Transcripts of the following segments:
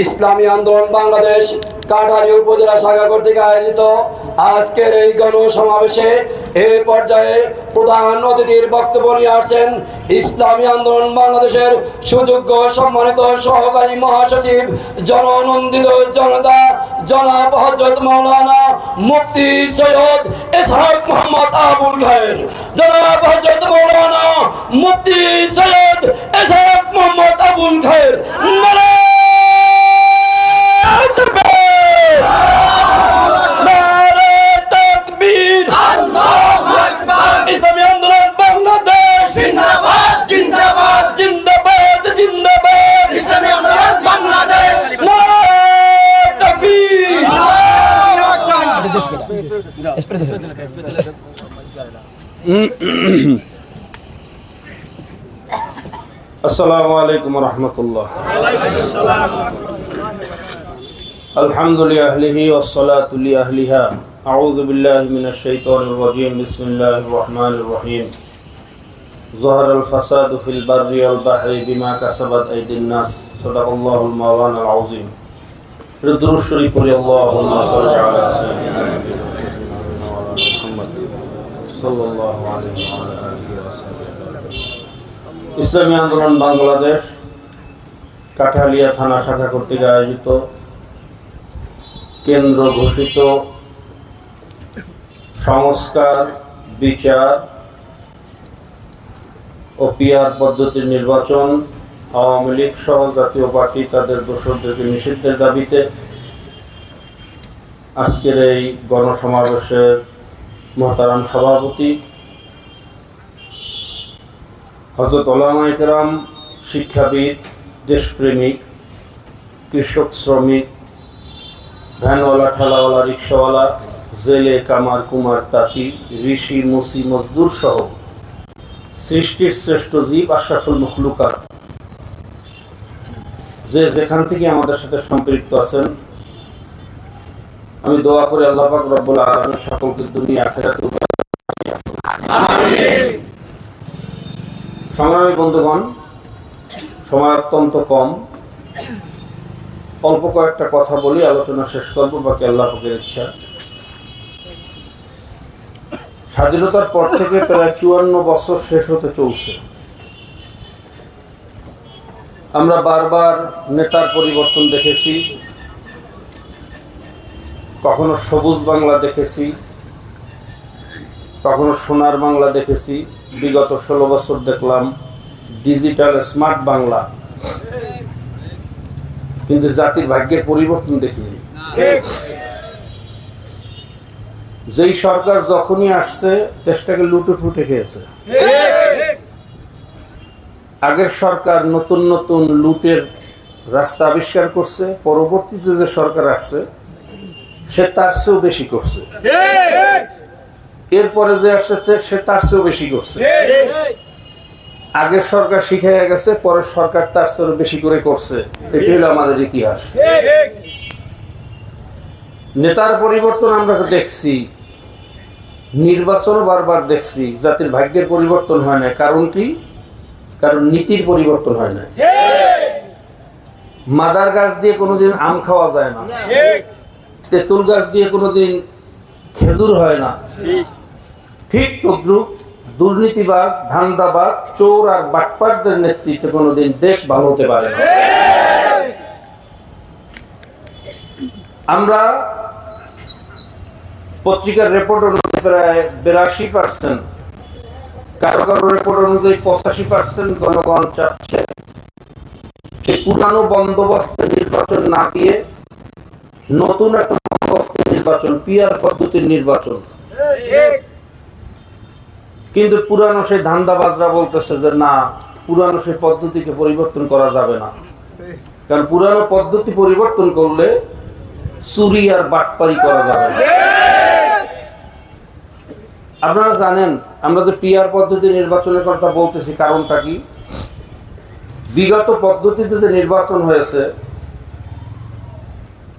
ইসলামী আন্দোলন বাংলাদেশ কাঠারি উপজেলা শাখা কর্তৃক আয়োজিত আজকের এই গণসমাবেশে এই পর্যায়ে প্রধান অতিথির বক্তব্য নিয়ে আসছেন ইসলামী আন্দোলন বাংলাদেশের সুযোগ্য সম্মানিত সহকারী মহাসচিব জননন্দিত জনতা জনাব হজরত মাওলানা মুফতি সৈয়দ ইসহাক মোহাম্মদ আবুল খায়ের, জনাব হজরত মাওলানা মুফতি সৈয়দ ইসহাক মোহাম্মদ আবুল খায়ের নারায়ে তাকবীর! নারায়ে তাকবীর! ইসলামী আন্দোলন বাংলাদেশ জিন্দাবাদ জিন্দাবাদ জিন্দাবাদ জিন্দাবাদ ইসলামী আন্দোলন বাংলাদেশ নারায়ে তাকবীর! السلام عليكم ورحمة الله الحمد لأهله والصلاة لأهلها أعوذ بالله من الشيطان الرجيم بسم الله الرحمن الرحيم ظهر الفساد في البر والبحر بما كسبت أيدي الناس صدق الله المولانا العظيم ردر الشريف اللهم صل على سيدنا ইসলামী আন্দোলন বাংলাদেশ, কাঠালিয়া থানা শাখা কর্তৃক আয়োজিত। কেন্দ্র ঘোষিত। সংস্কার, বিচার ও পিয়ার পদ্ধতির নির্বাচন। আওয়ামী লীগ সহ জাতীয় পার্টি তাদের দোষরদেরকে নিষিদ্ধের দাবিতে আজকের এই গণসমাবেশের মহতারাম সভাপতি হজরত ওলামা ইকরাম, শিক্ষাবিদ, দেশপ্রেমিক, কৃষক শ্রমিক, ভ্যানওয়ালা, ঠেলাওয়ালা, রিক্সাওয়ালা, জেলে, কামার, কুমার, তাঁতি, ঋষি, মুসি, মজদুর সহ সৃষ্টির শ্রেষ্ঠ জীব আশরাফুল মখলুকার যে যেখান থেকে আমাদের সাথে সম্পৃক্ত আছেন আমি দোয়া করে আল্লাহ পাক রব্বুল আলমের সকলকে দুনিয়া আখেরাত সংগ্রামী বন্ধুগণ, সময় অত্যন্ত কম। অল্প কয়েকটা কথা বলি, আলোচনা শেষ করব, বাকি আল্লাহ পাকের ইচ্ছা। স্বাধীনতার পর থেকে প্রায় চুয়ান্ন বছর শেষ হতে চলছে। আমরা বারবার নেতার পরিবর্তন দেখেছি। কখনো সবুজ বাংলা দেখেছি, কখনো সোনার বাংলা দেখেছি, বিগত ষোলো বছর দেখলাম ডিজিটাল স্মার্ট বাংলা। কিন্তু জাতির ভাগ্যের পরিবর্তন দেখিনি। যেই সরকার যখনই আসছে, দেশটাকে লুটে ফুটে খেয়েছে। আগের সরকার নতুন নতুন লুটের রাস্তা আবিষ্কার করছে, পরবর্তীতে যে সরকার আসছে সে তার চেয়েও বেশি করছে। এরপরে যে আসছে, সে তার চেয়েও বেশি করছে। আগের সরকার শিখাইয়া গেছে পরের সরকার তার চেয়ে বেশি করে করছে। এটি হলো আমাদের ইতিহাস। নেতার পরিবর্তন আমরা দেখছি। নির্বাচনও বারবার দেখছি, জাতির ভাগ্যের পরিবর্তন হয় না কারণ কি? কারণ নীতির পরিবর্তন হয় না মাদার গাছ দিয়ে কোনোদিন আম খাওয়া যায় না। তেঁতুল গাছ দিয়ে কোনোদিন খেজুর হয় না। ঠিক। তদ্রুপ দুর্নীতিবাজ ধান্দাবাজ চোর আর বাটপাটদের নেতৃত্বে কোনোদিন দেশ ভালো হতে পারে না। আমরা পত্রিকার রেপোর্ট অনুযায়ী প্রায় বিরাশি পার্সেন্ট কারও কারও রেপোর্ট অনুযায়ী পঁচাশি পার্সেন্ট জনগণ চাচ্ছে। সেই পুরানো বন্দোবস্তের নির্বাচন না দিয়ে নতুন একটা নির্বাচন, পিয়ার পদ্ধতির নির্বাচন। কিন্তু পুরানো সেই ধান্দাবাজরা বলতেছে যে, না, পুরানো সেই পদ্ধতিকে পরিবর্তন করা যাবে না। কারণ পুরানো পদ্ধতি পরিবর্তন করলে চুরি আর বাটপারি করা যাবে না। আপনারা জানেন, আমরা যে পিয়ার পদ্ধতি নির্বাচনের কথা বলতেছি, কারণটা কি? বিগত পদ্ধতিতে যে নির্বাচন হয়েছে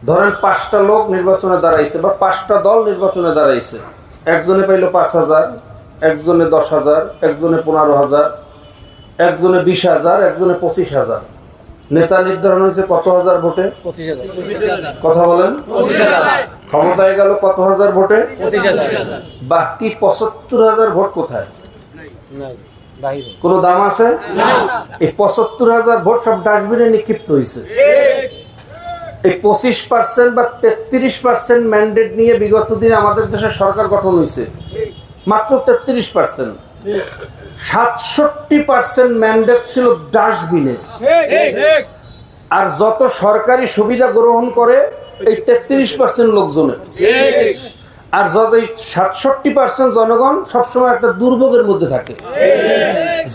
ধরেন পাঁচটা লোক নির্বাচনে দাঁড়াইছে বা পাঁচটা দল নির্বাচনে দাঁড়াইছে। একজনে পাইলো পাঁচ হাজার একজনে দশ হাজার একজনে পনেরো হাজার একজনে বিশ হাজার একজনে পঁচিশ হাজার। নেতা নির্ধারণ হয়েছে কত হাজার ভোটে? কথা বলেন। ক্ষমতায় গেল কত হাজার ভোটে? বাকি পঁচাত্তর হাজার ভোট কোথায়? কোনো দাম আছে? এই পঁচাত্তর হাজার ভোট সব ডাস্টবিনে নিক্ষিপ্ত হয়েছে। এই পঁচিশ পার্সেন্ট বা তেত্রিশ পার্সেন্ট ম্যান্ডেট নিয়ে বিগত দিনে আমাদের দেশে সরকার গঠন হয়েছে। মাত্র তেত্রিশ পার্সেন্ট সাতষট্টি পার্সেন্ট ম্যান্ডেট ছিল ডাস্টবিনে আর যত সরকারি সুবিধা গ্রহণ করে, এই তেত্রিশ পার্সেন্ট লোকজনের। আর যত এই সাতষট্টি পার্সেন্ট জনগণ সবসময় একটা দুর্ভোগের মধ্যে থাকে।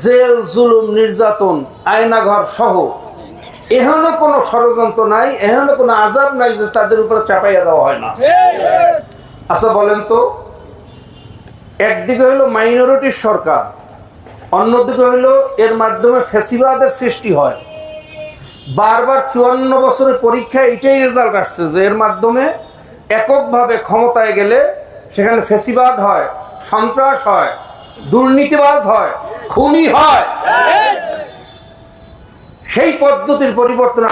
জেল, জুলুম, নির্যাতন আয়নাঘর সহ এখানে কোনো ষড়যন্ত্র নাই এখানে কোনো আজাব নাই যে তাদের উপরে চাপাইয়া দেওয়া হয় না। আচ্ছা বলেন তো, একদিকে হলো মাইনরিটির সরকার, অন্যদিকে হলো এর মাধ্যমে ফেসিবাদের সৃষ্টি হয়। বারবার চুয়ান্ন বছরের পরীক্ষা এটাই রেজাল্ট আসছে যে এর মাধ্যমে এককভাবে ক্ষমতায় গেলে সেখানে ফেসিবাদ হয়, সন্ত্রাস হয়, দুর্নীতিবাজ হয়, খুনি হয়। সেই পদ্ধতির পরিবর্তন